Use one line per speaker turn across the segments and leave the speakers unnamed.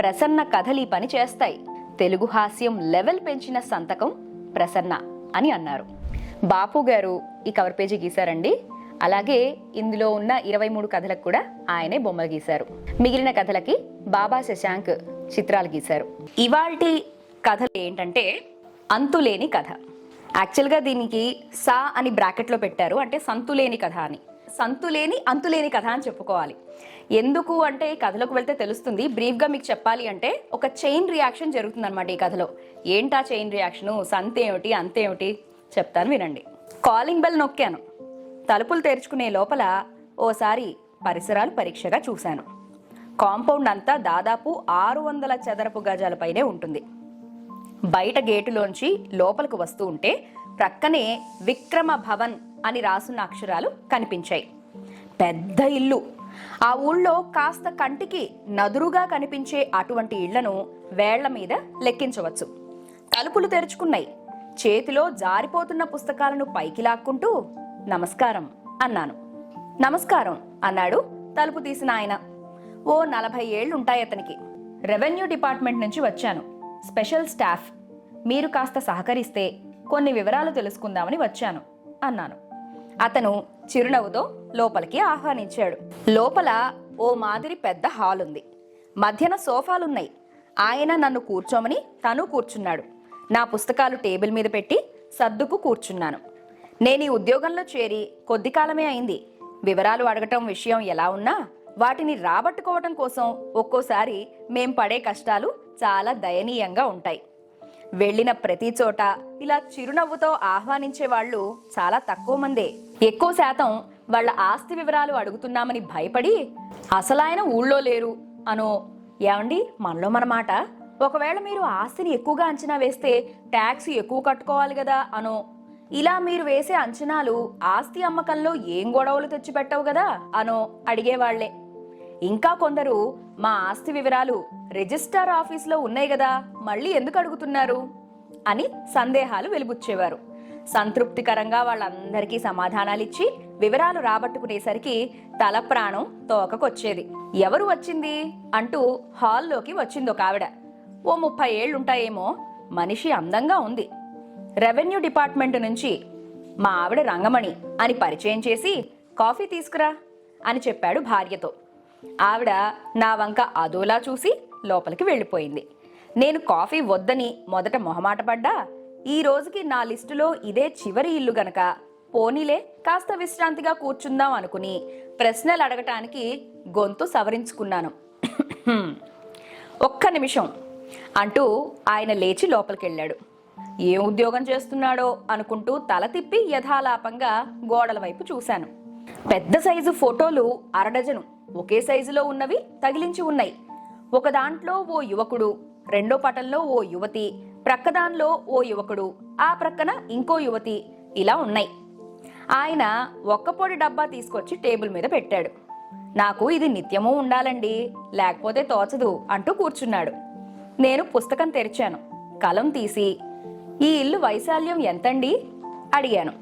ప్రసన్న కథలు ఈ పని చేస్తాయి. తెలుగు హాస్యం లెవెల్ పెంచిన సంతకం ప్రసన్న అని అన్నారు. బాపు గారు ఈ కవర్ పేజీ గీశారండి. అలాగే ఇందులో ఉన్న ఇరవై మూడు కథలకు కూడా ఆయనే బొమ్మలు గీశారు. మిగిలిన కథలకి బాబా శశాంక్ చిత్రాలు గీశారు. ఇవాల్టి కథలు ఏంటంటే అంతులేని కథ. యాక్చువల్గా దీనికి సా అని బ్రాకెట్లో పెట్టారు. అంటే సంతులేని కథ అని. సంతులేని అంతులేని కథ అని చెప్పుకోవాలి. ఎందుకు అంటే ఈ కథలోకి వెళ్తే తెలుస్తుంది. బ్రీఫ్గా మీకు చెప్పాలి అంటే ఒక చైన్ రియాక్షన్ జరుగుతుంది అనమాట ఈ కథలో. ఏంటా చైన్ రియాక్షను? సంతేమిటి అంతేమిటి? చెప్తాను వినండి. కాలింగ్ బెల్ నొక్కాను. తలుపులు తెరుచుకునే లోపల ఓసారి పరిసరాలు పరీక్షగా చూశాను. కాంపౌండ్ అంతా దాదాపు ఆరు వందల చదరపు గజాలపైనే ఉంటుంది. బయట గేటులోంచి లోపలికి వస్తూ ఉంటే ప్రక్కనే విక్రమ భవన్ అని రాసున్న అక్షరాలు కనిపించాయి. పెద్ద ఇల్లు. ఆ ఊళ్ళో కాస్త కంటికి నదురుగా కనిపించే అటువంటి ఇళ్ళను వేళ్ళ మీద లెక్కించవచ్చు. తలుపులు తెరుచుకున్నాయి. చేతిలో జారిపోతున్న పుస్తకాలను పైకి లాక్కుంటూ నమస్కారం అన్నాను. నమస్కారం అన్నాడు తలుపు తీసిన ఆయన. ఓ నలభై ఏళ్ళుంటాయి అతనికి. రెవెన్యూ డిపార్ట్మెంట్ నుంచి వచ్చాను. Special staff. మీరు కాస్త సహకరిస్తే కొన్ని వివరాలు తెలుసుకుందామని వచ్చాను అన్నాను. అతను చిరునవ్వుతో లోపలికి ఆహ్వానించాడు. లోపల ఓ మాదిరి పెద్ద హాల్ ఉంది. మధ్యన సోఫాలున్నాయి. ఆయన నన్ను కూర్చోమని తను కూర్చున్నాడు. నా పుస్తకాలు టేబుల్ మీద పెట్టి సర్దుకు కూర్చున్నాను. నేను ఈ ఉద్యోగంలో చేరి కొద్ది కాలమే అయింది. వివరాలు అడగటం విషయం ఎలా ఉన్నా వాటిని రాబట్టుకోవటం కోసం ఒక్కోసారి మేం పడే కష్టాలు చాలా దయనీయంగా ఉంటాయి. వెళ్ళిన ప్రతి చోట ఇలా చిరునవ్వుతో ఆహ్వానించే వాళ్ళు చాలా తక్కువ మందే. ఎక్కువ శాతం వాళ్ళ ఆస్తి వివరాలు అడుగుతున్నామని భయపడి అసలాయన ఊళ్ళో లేరు అనో ఏమండి? మనలో మన మాట. ఒకవేళ మీరు ఆస్తిని ఎక్కువగా అంచనా వేస్తే ట్యాక్స్ ఎక్కువ కట్టుకోవాలి కదా అనో. ఇలా మీరు వేసే అంచనాలు ఆస్తి అమ్మకంలో ఏం గొడవలు తెచ్చిపెట్టవు కదా అనో అడిగేవాళ్ళే. ఇంకా కొందరు మా ఆస్తి వివరాలు రిజిస్టార్ ఆఫీస్లో ఉన్నాయి కదా మళ్ళీ ఎందుకు అడుగుతున్నారు అని సందేహాలు వెలిబుచ్చేవారు. సంతృప్తికరంగా వాళ్ళందరికీ సమాధానాలిచ్చి వివరాలు రాబట్టుకునేసరికి తల ప్రాణం తోకకొచ్చేది. ఎవరు వచ్చింది? అంటూ హాల్లోకి వచ్చింది ఒక ఆవిడ ఓ ముప్పై ఏళ్ళుంటాయేమో మనిషి అందంగా ఉంది. రెవెన్యూ డిపార్ట్మెంట్ నుంచి మా ఆవిడ రంగమణి అని పరిచయం చేసి కాఫీ తీసుకురా అని చెప్పాడు భార్యతో. ఆవిడ నా వంక అదోలా చూసి లోపలికి వెళ్ళిపోయింది. నేను కాఫీ వద్దని మొదట మొహమాట పడ్డా ఈ రోజుకి నా లిస్టులో ఇదే చివరి ఇల్లు గనక. పోనీలే కాస్త విశ్రాంతిగా కూర్చుందాం అనుకుని ప్రశ్నలు అడగటానికి గొంతు సవరించుకున్నాను. ఒక్క నిమిషం అంటూ ఆయన లేచి లోపలికెళ్ళాడు. ఏం ఉద్యోగం చేస్తున్నాడో అనుకుంటూ తల తిప్పి యథాలాపంగా గోడల వైపు చూశాను. పెద్ద సైజు ఫోటోలు అరడజను ఒకే సైజులో ఉన్నవి తగిలించి ఉన్నాయి. ఒక దాంట్లో ఓ యువకుడు రెండో పటంలో ఓ యువతి ప్రక్కదానిలో ఓ యువకుడు ఆ ప్రక్కన ఇంకో యువతి ఇలా ఉన్నాయి. ఆయన ఒక్క పొడి డబ్బా తీసుకొచ్చి టేబుల్ మీద పెట్టాడు. నాకు ఇది నిత్యమూ ఉండాలండి లేకపోతే తోచదు అంటూ కూర్చున్నాడు. నేను పుస్తకం తెరిచాను కలం తీసి ఈ ఇల్లు వైశాల్యం ఎంతండి? అడిగాను.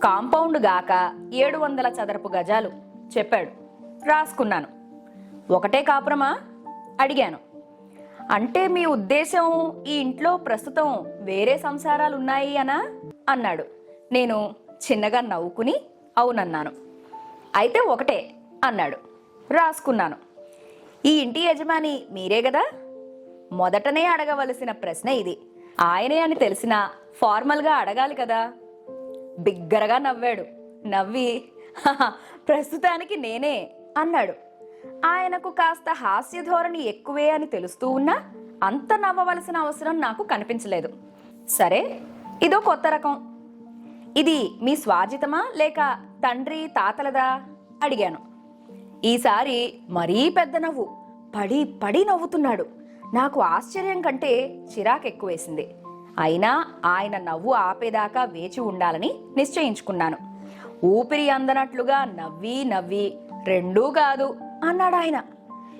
కాంపౌండ్ గాక ఏడు వందల చదరపు గజాలు చెప్పాడు. రాసుకున్నాను. ఒకటే కాపురమా? అడిగాను. అంటే మీ ఉద్దేశం ఈ ఇంట్లో ప్రస్తుతం వేరే సంసారాలు ఉన్నాయి అనా? అన్నాడు. నేను చిన్నగా నవ్వుకుని అవునన్నాను. అయితే ఒకటే అన్నాడు. రాసుకున్నాను. ఈ ఇంటి యజమాని మీరే కదా మొదటనే అడగవలసిన ప్రశ్న ఇది. ఆయనే అని తెలిసినా ఫార్మల్గా అడగాలి కదా? బిగ్గరగా నవ్వాడు. నవ్వి ప్రస్తుతానికి నేనే అన్నాడు. ఆయనకు కాస్త హాస్య ధోరణి ఎక్కువే అని తెలుస్తూ ఉన్నా అంత నవ్వవలసిన అవసరం నాకు కనిపించలేదు. సరే ఇదో కొత్త రకం. ఇది మీ స్వాజితమా లేక తండ్రి తాతలదా? అడిగాను. ఈసారి మరీ పెద్ద నవ్వు. పడి పడి నవ్వుతున్నాడు. నాకు ఆశ్చర్యం కంటే చిరాకెక్కువేసింది. అయినా ఆయన నవ్వు ఆపేదాకా వేచి ఉండాలని నిశ్చయించుకున్నాను. ఊపిరి అందనట్లుగా నవ్వి నవ్వి రెండూ కాదు అన్నాడు ఆయన.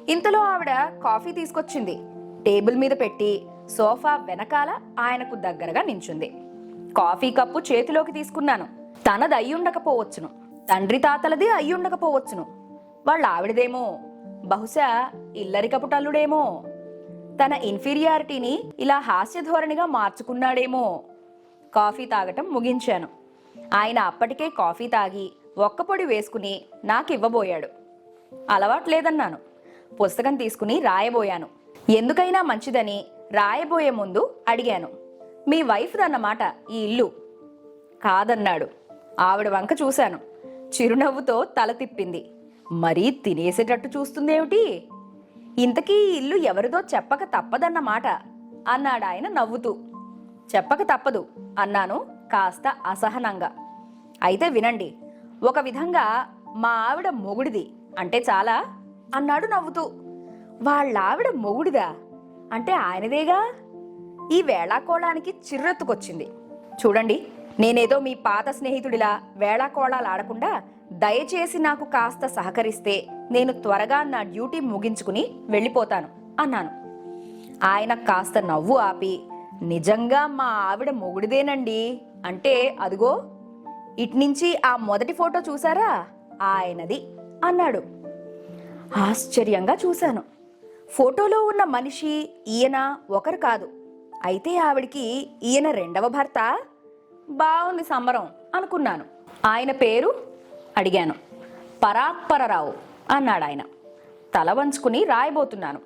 ఇంతలో ఆవిడ కాఫీ తీసుకొచ్చింది. టేబుల్ మీద పెట్టి సోఫా వెనకాల ఆయనకు దగ్గరగా నించుంది. కాఫీ కప్పు చేతిలోకి తీసుకున్నాను. తనది అయ్యుండకపోవచ్చును తండ్రి తాతలది అయ్యుండకపోవచ్చును. వాళ్ళ ఆవిడదేమో బహుశా ఇల్లరికపు టల్లుడేమో తన ఇన్ఫీరియారిటీని ఇలా హాస్య ధోరణిగా మార్చుకున్నాడేమో. కాఫీ తాగటం ముగించాను. ఆయన అప్పటికే కాఫీ తాగి ఒక్కపొడి వేసుకుని నాకు అలవాటు లేదన్నాను. పుస్తకం తీసుకుని రాయబోయాను. ఎందుకైనా మంచిదని రాయబోయే ముందు అడిగాను. మీ వైఫ్దన్నమాట ఈ ఇల్లు. కాదన్నాడు. ఆవిడ వంక చూశాను. చిరునవ్వుతో తల తిప్పింది. మరీ తినేసేటట్టు చూస్తుందేమిటి? ఇంతకీ ఈ ఇల్లు ఎవరిదో చెప్పక తప్పదన్నమాట అన్నాడు ఆయన నవ్వుతూ. చెప్పక తప్పదు అన్నాను కాస్త అసహనంగా. అయితే వినండి. ఒక విధంగా మా ఆవిడ మొగుడిది. అంటే చాలా అన్నాడు నవ్వుతూ. వాళ్ళ ఆవిడ మొగుడిదా? అంటే ఆయనదేగా? ఈ వేళాకోళానికి చిర్రెత్తుకొచ్చింది. చూడండి నేనేదో మీ పాత స్నేహితుడిలా వేళాకోళాలు ఆడకుండా దయచేసి నాకు కాస్త సహకరిస్తే నేను త్వరగా నా డ్యూటీ ముగించుకుని వెళ్ళిపోతాను అన్నాను. ఆయన కాస్త నవ్వు ఆపి నిజంగా మా ఆవిడ మొగుడిదేనండి. అంటే అదిగో ఇట్నుంచి ఆ మొదటి ఫోటో చూసారా? ఆయనది. అన్నాడు. ఆశ్చర్యంగా చూశాను. ఫోటోలో ఉన్న మనిషి ఈయన ఒకరు కాదు. అయితే ఆవిడికి ఈయన రెండవ భర్త? బాగుంది సంబరం అనుకున్నాను. ఆయన పేరు? అడిగాను. పరాత్పరరావు అన్నాడు ఆయన తల వంచుకుని రాయబోతున్నాను.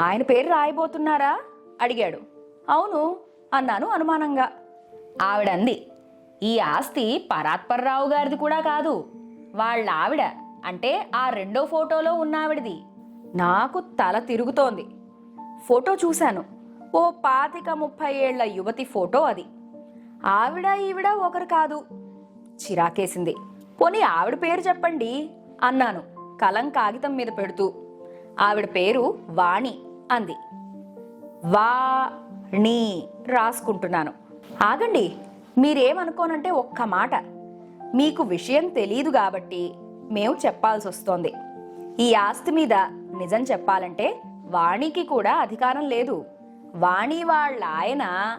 ఆయన పేరు రాయబోతున్నారా? అడిగాడు. అవును అన్నాను అనుమానంగా. ఆవిడంది ఈ ఆస్తి పరాత్పరరావు గారిది కూడా కాదు. వాళ్ళ ఆవిడ అంటే ఆ రెండో ఫోటోలో ఉన్న ఆవిడది. నాకు తల తిరుగుతోంది. ఫోటో చూశాను. ఓ పాతిక ముప్పై ఏళ్ళ యువతి ఫోటో అది. ఆవిడ ఈవిడ ఒకరు కాదు. చిరాకేసింది. పోనీ ఆవిడ పేరు చెప్పండి అన్నాను కలం కాగితం మీద పెడుతూ. ఆవిడ పేరు వాణి అంది. వా నీ రాసుకుంటున్నాను. ఆగండి మీరేమనుకోనంటే ఒక్క మాట. మీకు విషయం తెలియదు కాబట్టి మేము చెప్పాల్సి వస్తోంది ఈ ఆస్తి మీద నిజం చెప్పాలంటే వాణికి కూడా అధికారం లేదు. వాణి వాళ్ళ ఆయన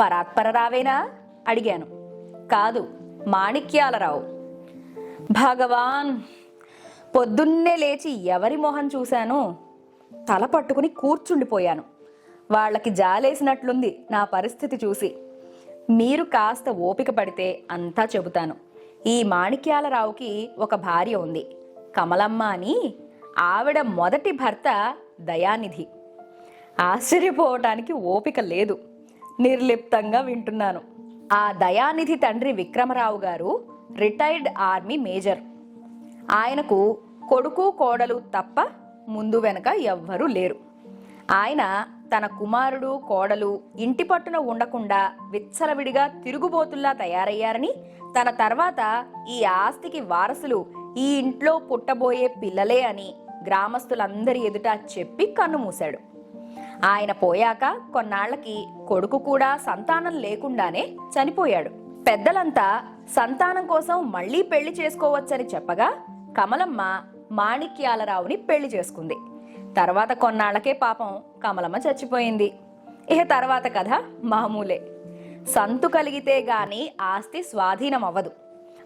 పరాత్పరరావేనా? అడిగాను. కాదు మాణిక్యాలరావు. భగవాన్ పొద్దున్నే లేచి ఎవరి మొహం చూశాను తల పట్టుకుని కూర్చుండిపోయాను. వాళ్ళకి జాలేసినట్లుంది నా పరిస్థితి చూసి. మీరు కాస్త ఓపిక పడితే అంతా చెబుతాను. ఈ మాణిక్యాలరావుకి ఒక భార్య ఉంది. కమలమ్మ అని ఆవిడ మొదటి భర్త దయానిధి. ఆశ్చర్యపోవటానికి ఓపిక లేదు. నిర్లిప్తంగా వింటున్నాను. ఆ దయానిధి తండ్రి విక్రమరావు గారు రిటైర్డ్ ఆర్మీ మేజర్. ఆయనకు కొడుకు కోడలు తప్ప ముందు వెనక ఎవ్వరూ లేరు. ఆయన తన కుమారుడు కోడలు ఇంటి పట్టున ఉండకుండా విచ్చలవిడిగా తిరుగుబోతుల్లా తయారయ్యారని తన తర్వాత ఈ ఆస్తికి వారసులు ఈ ఇంట్లో పుట్టబోయే పిల్లలే అని గ్రామస్తులందరి ఎదుట చెప్పి కన్నుమూశాడు ఆయన పోయాక కొన్నాళ్ళకి కొడుకు కూడా సంతానం లేకుండానే చనిపోయాడు. పెద్దలంతా సంతానం కోసం మళ్ళీ పెళ్ళి చేసుకోవచ్చని చెప్పగా కమలమ్మ మాణిక్యాలరావుని పెళ్ళి చేసుకుంది. తర్వాత కొన్నాళ్ళకే పాపం కమలమ్మ చచ్చిపోయింది. ఇక తర్వాత కథ మామూలే. సంతు కలిగితే గాని ఆస్తి స్వాధీనం అవ్వదు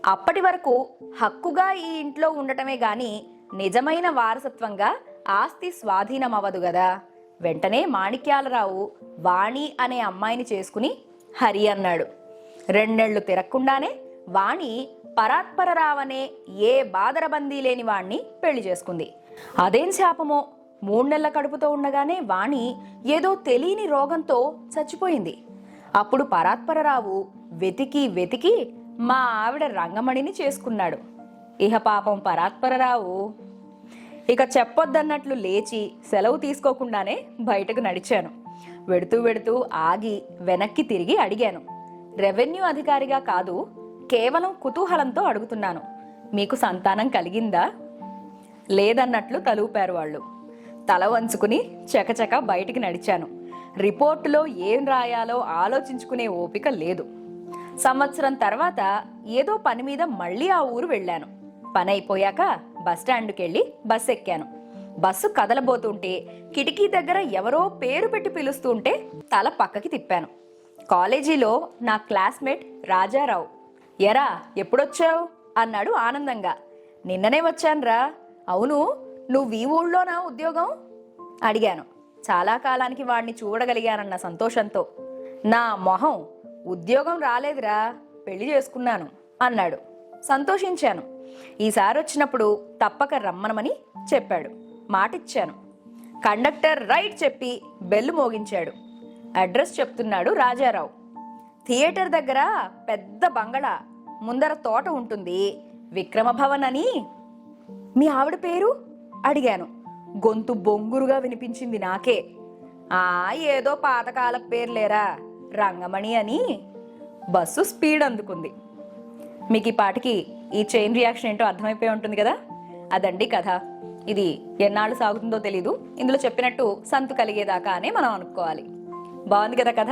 అప్పటి వరకు హక్కుగా ఈ ఇంట్లో ఉండటమే గాని నిజమైన వారసత్వంగా ఆస్తి స్వాధీనం అవ్వదు గదా. వెంటనే మాణిక్యాలరావు వాణి అనే అమ్మాయిని చేసుకుని హరి అన్నాడు. రెండేళ్ళు తిరక్కుండానే వాణి పరాత్పరరావనే ఏ బాదరబందీ లేని వాణ్ణి పెళ్ళి చేసుకుంది. అదేం శాపమో? మూడు నెలల కడుపుతో ఉండగానే వాణి ఏదో తెలియని రోగంతో చచ్చిపోయింది. అప్పుడు పరాత్పరరావు వెతికి వెతికి మా ఆవిడ రంగమణిని చేసుకున్నాడు. ఇహ పాపం పరాత్పరరావు ఇక చెప్పొద్దన్నట్లు లేచి సెలవు తీసుకోకుండానే బయటకు నడిచాను. వెడుతూ వెడుతూ ఆగి వెనక్కి తిరిగి అడిగాను. రెవెన్యూ అధికారిగా కాదు కేవలం కుతూహలంతో అడుగుతున్నాను. మీకు సంతానం కలిగిందా? లేదన్నట్లు తలూపారు వాళ్ళు. తల వంచుకుని చకచక బయటికి నడిచాను. రిపోర్టులో ఏం రాయాలో ఆలోచించుకునే ఓపిక లేదు. సంవత్సరం తర్వాత ఏదో పని మీద మళ్ళీ ఆ ఊరు వెళ్ళాను. పని అయిపోయాక బస్టాండ్కి వెళ్ళి బస్ ఎక్కాను బస్సు కదలబోతుంటే కిటికీ దగ్గర ఎవరో పేరు పెట్టి పిలుస్తుంటే తల పక్కకి తిప్పాను. కాలేజీలో నా క్లాస్మేట్ రాజారావు. ఎరా ఎప్పుడొచ్చావు? అన్నాడు ఆనందంగా. నిన్ననే వచ్చానురా. అవును నువ్వు ఈ ఊళ్ళోనా ఉద్యోగం? అడిగాను. చాలా కాలానికి వాడిని చూడగలిగానన్న సంతోషంతో. నా మొహం ఉద్యోగం రాలేదురా పెళ్ళి చేసుకున్నాను అన్నాడు. సంతోషించాను. ఈసారి వచ్చినప్పుడు తప్పక రమ్మనమని చెప్పాడు. మాటిచ్చాను. కండక్టర్ రైట్ చెప్పి బెల్లు మోగించాడు. అడ్రస్ చెప్తున్నాడు రాజారావు. థియేటర్ దగ్గర పెద్ద బంగళా ముందర తోట ఉంటుంది. విక్రమభవన్ అని. మీ ఆవిడ పేరు? అడిగాను. గొంతు బొంగురుగా వినిపించింది నాకే. ఆ ఏదో పాతకాల పేర్లేరా రంగమణి అని బస్సు స్పీడ్ అందుకుంది. మీకు ఈ పాటికి ఈ చైన్ రియాక్షన్ ఏంటో అర్థమైపోయి ఉంటుంది కదా? అదండి కథ. ఇది ఎన్నాళ్ళు సాగుతుందో తెలీదు. ఇందులో చెప్పినట్టు సంతు కలిగేదాకా అనే మనం అనుకోవాలి. బాగుంది కదా కథ?